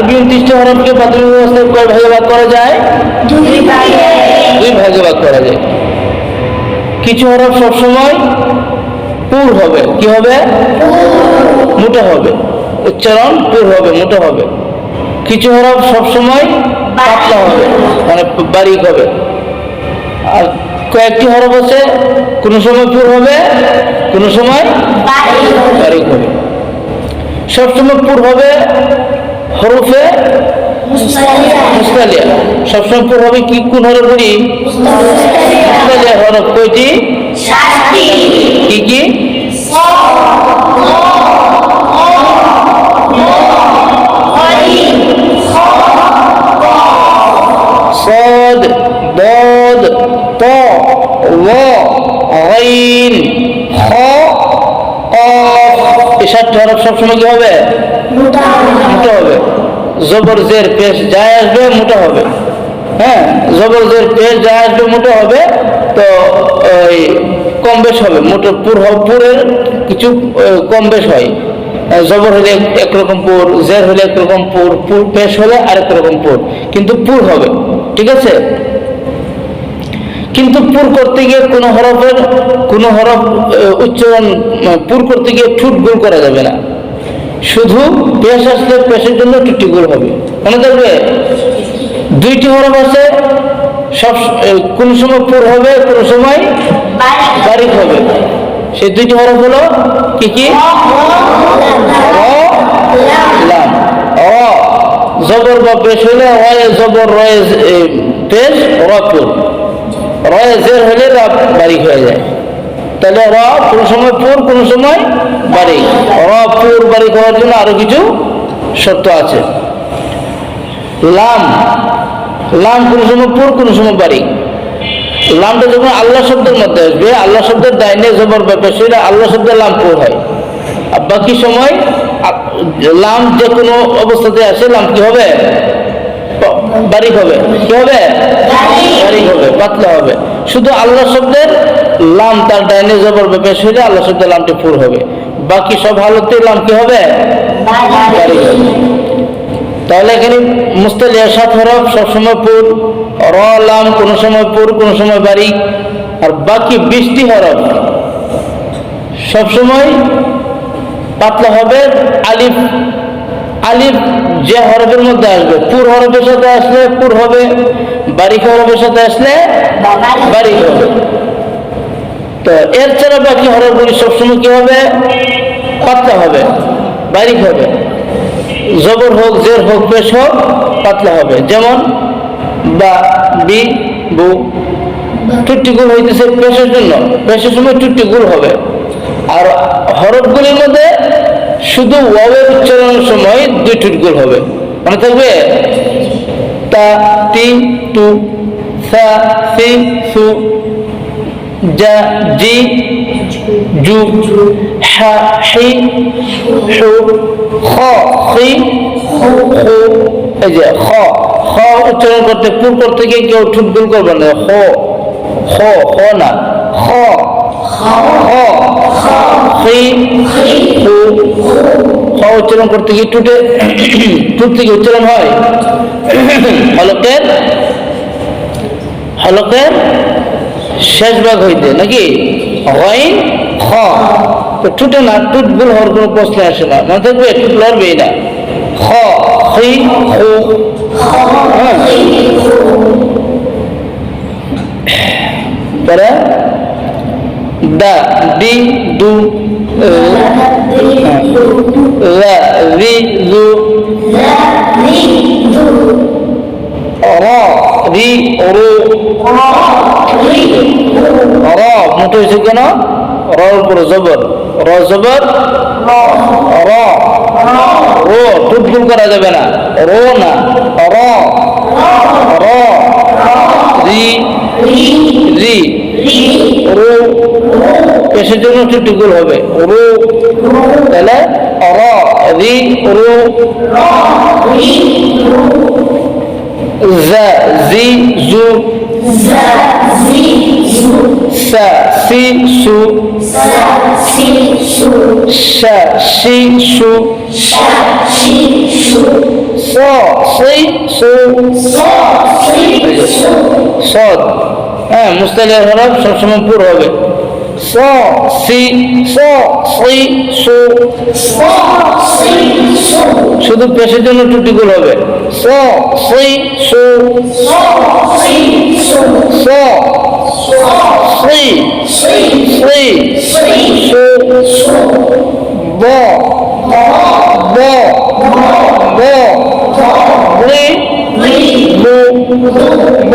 আরবি উনত্রিশটি হরফকে প্রাথমিক অবস্থায় কয় ভাগে ভাগ করা যায়? দুই ভাগে ভাগ করা যায়। কিছু হরফ সবসময় পুর হবে। কি হবে? মোটা হবে। উচ্চারণ পুর হবে মোটা হবে। কিছু হরফ সবসময় পাতলা হবে মানে বারিক হবে। আর কয়েকটি হরফ আছে কোনো সময় পুর হবে কোনো সময় বারিক হবে। সবসময় পুর হবে হরফে মুস্তালিয়া। সবসময় পুর হবে কি? কোন হরফ বলি মুস্তালিয়া। হরফ। কয়টি? ষাটটি হরফ সবসময় কি হবে? মোটা হবে। জবর জের পেশ যায় আসবে মোটা হবে। হ্যাঁ জবর জের পেশ যায় আসবে মোটা হবে। তো ওই কম বেশ হবে। মোটো পুর পুরের কিছু কম বেশ হয়। জবর হলে একরকম পুর জের হলে একরকম পুর পুর পেশ হলে আরেক রকম পুর। কিন্তু পুর হবে। ঠিক আছে? কিন্তু পুর করতে গিয়ে কোনো হরফের কোনো হরফ উচ্চারণ পুর করতে গিয়ে ঠুট গোল করা যাবে না। শুধু পেশ আসলে পেশের জন্য টুটি গোল হবে। মনে থাকবে? দুইটি হরফ আছে সব কোন সময় পুর হবে কোন সময় বারিক হবে। সেই দুইটি হরফ হলো কি কি? জবর বা পেশ হলে রয়ে জবর রয়ে পেশ রপুর রয়ে হলে রা বারিক হয়ে যায়। তাহলে র কোনো সময় পুর, কোনো সময় বারিক র পুর বারিক হওয়ার জন্য আরও কিছু শর্ত আছে। লাম লাম কোনো সময় পুর, কোনো সময় বারিক লামটা যখন আল্লাহ শব্দের মধ্যে আসবে, আল্লাহ শব্দের ডাইনে জবর বা পেশ হলে আল্লাহ শব্দের লাম পুর হয়। আর বাকি সময় লাম যে কোনো অবস্থাতে আসে, লাম কি হবে? বারিক হবে। কি হবে? বারিক হবে, পাতলা হবে। শুধু আল্লাহ শব্দের লাম তার ডাইনে জবর বা পেশ হলে আল্লাহ শব্দের লামটি পুর হবে। বাকি সব হালতে লাম কি হবে? বারিক হবে। তাহলে এখানে মুস্তালিয়া সাত হরফ সবসময় পুর র, লাম কোনো সময় পুর কোনো সময় বারিক। আর বাকি বৃষ্টি হরফ সবসময় পাতলা হবে, আলিফ আলিফ যে হরফের মধ্যে আসবে, পুর হরফের সাথে আসলে পুর হবে, বারিক হরফের সাথে আসলে বারিক হবে। তো এর ছাড়া বাকি হরফগুলি সবসময় কি হবে? পাতলা হবে, বারিক হবে। জবর হোক, জের হোক, পেশ হোক, পাতলা হবে। যেমন, বা, বি, বু। টুট্টি গুল হইতেছে পেশের জন্য। পেশের সময় টুট্টি গুল হবে। আর হরফগুলির মধ্যে শুধু ওয়াবের উচ্চারণের সময় দুই টুটগুল হবে। মনে থাকবে? তা, তি, তু, সা, সি, সু, জা, জি, জু, হা, হি হু খ খি হু, এই যে খ খ উচ্চারণ করতে পুর করতে কেউ ঠুট গুল করবে না। খ খ খ না। খ খ খ উচ্চারণ করতে গিয়ে টুটে, টুট থেকে উচ্চারণ হয়। হলকের হলকের শেষ ভাগ হইতে, নাকি? তো টুটে না, টুট ভুল হওয়ার কোনো প্রশ্ন আসে না। মনে থাকবে, টুট লড়বেই না। খ, খি হ্যাঁ। দা দি দু রা রি জু র রি রু র মোটো হয়েছে কেন র উপরে জবর র জবর র রো টুট করা যাবে না। রো না র র রি রি রু পেশের জন্য টুটি হবে। রু তাহলে র রি রু জা, জি সা, সি, সু, সা, সদ। হ্যাঁ মুস্তালিয়ার হরফ সবসময় পুর হবে। স সি স সই সু শুধু পেশের জন্য টুটিগুল হবে স সই সু স সই সই সু ব ব ব রি বু ব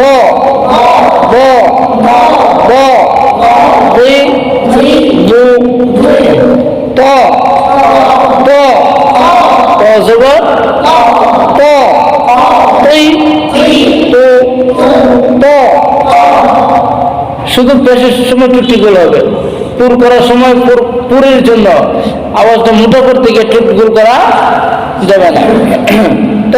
ব ব শুধু পেশের সময় টুটিগুলো হবে। পুর করার সময় পুর- পুরের জন্য আওয়াজটা মোটা করতে গিয়ে টুটগুল করা যাবে না। ত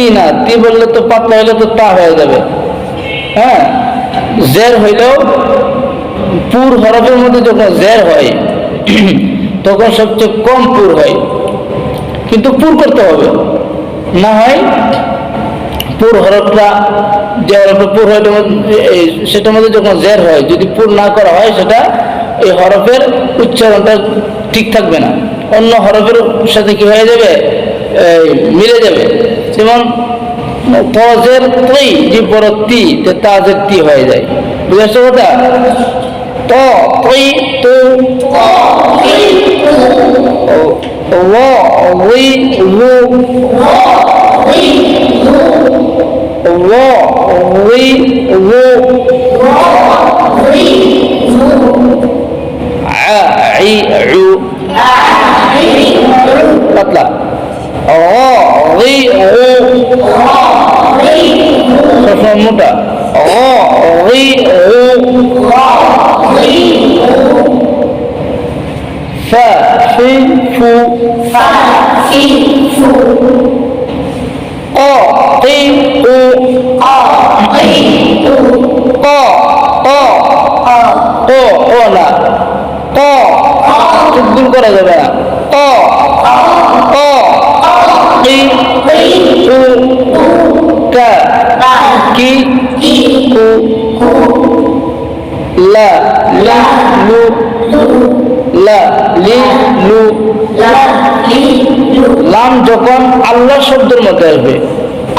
তি না তি বললে তো পাতলা হলে তো তা হয়ে যাবে। হ্যাঁ? জের হইলেও পুর হরফের মধ্যে যখন জের হয়, তখন সবচেয়ে কম পুর হয়। কিন্তু পুর করতে হবে। না হয় পুর হরফটা, যে হরফটা পুর হয় সেটার মধ্যে যখন জের হয়, যদি পুর না করা হয়, সেটা এই হরফের উচ্চারণটা ঠিক থাকবে না। অন্য হরফের সাথে কি হয়ে যাবে? মিলে যাবে। যেমন ফরজের তৈ যে বড় তি তাজের তি হয়ে যায় বুঝেছ কথা ত তৈ তো ও ওই উ সবসময় মোটা ও রি উ ফা ফি ফু অ তি উ ক ক ক ও না ক চুপগুল করা যাবে না ক ক কি উ কা কি? লা, লি লু লা, লি লু লাম যখন আল্লাহ শব্দের মধ্যে আসবে,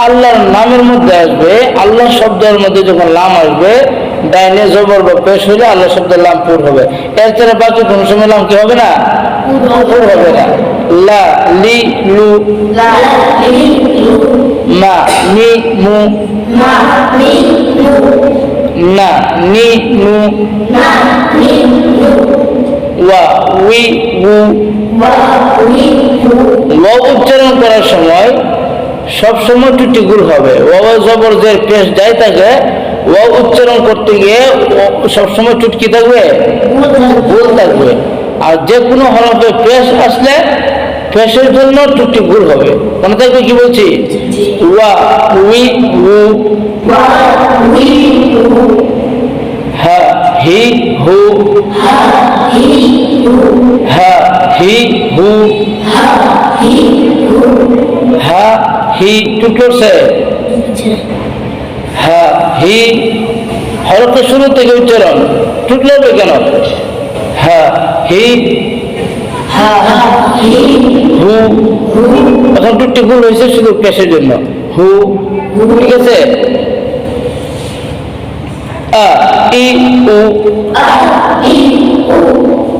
আল্লাহর নামের মধ্যে আসবে আল্লাহ শব্দের মধ্যে যখন লাম আসবে, ডাইনে জবর বা পেশ হলে আল্লাহ শব্দের লাম পুর হবে। এর ছাড়া বাকি কোনো সময় লাম কি হবে না? পুর হবে না। লা, লি লু মা। নি মু। না নি নু ওয়া উই উ ওয়া উচ্চারণ করার সময় সব সময় টুটিগুল হবে। ওয়া জবর যে পেশ যায় থাকে ওয়া উচ্চারণ করতে গিয়ে সব সময় টুটকি থাকবে? ভুল থাকবে। আর যে কোনো হরফে পেশ আসলে পেশের জন্য টুটি ভুল হবে। মনে থাকবে কি বলছি? ওয়া, উই, উ। হা, হি, হু। হা, হি, হু। হা, হি টুটছে হা, হি। হরফের শুরু থেকে উচ্চারণ। টুটলে হবে কেন? হা, হি হু এখন টুটি ভুল হয়েছে শুধু পেশের জন্য হু ঠিক আছে আ ই উ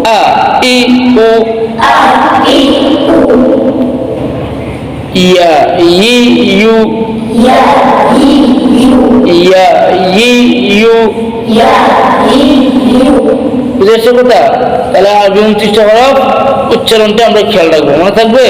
আ ই উ ইয়া ই ইউ ইয়া ই ইউ বুঝেছ কথা তাহলে আর উনত্রিশটা হরফ উচ্চারণটা আমরা খেয়াল রাখব। মনে থাকবে?